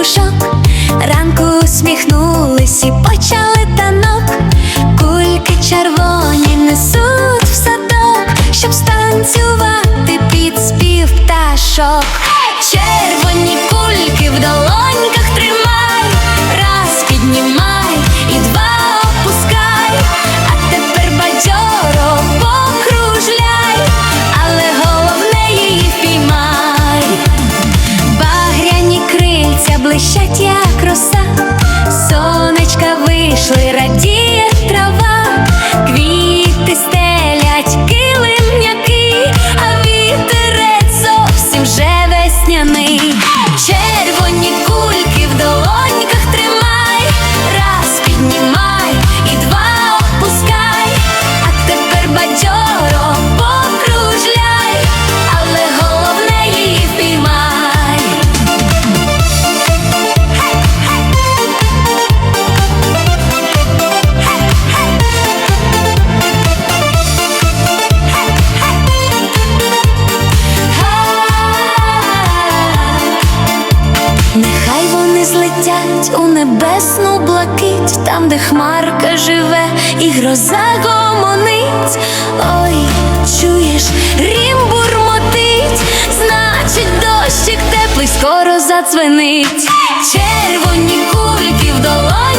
пташушок, ранку усміхнулись і почали танок, кульки червоні несуть в садок, щоб станцювати під спів пташок. Злетять у небесну блакить, там, де хмарка живе, і гроза гомонить. Ой, чуєш, рім бурмотить, значить, дощик теплий скоро задзвенить. Червоні кульки в долоні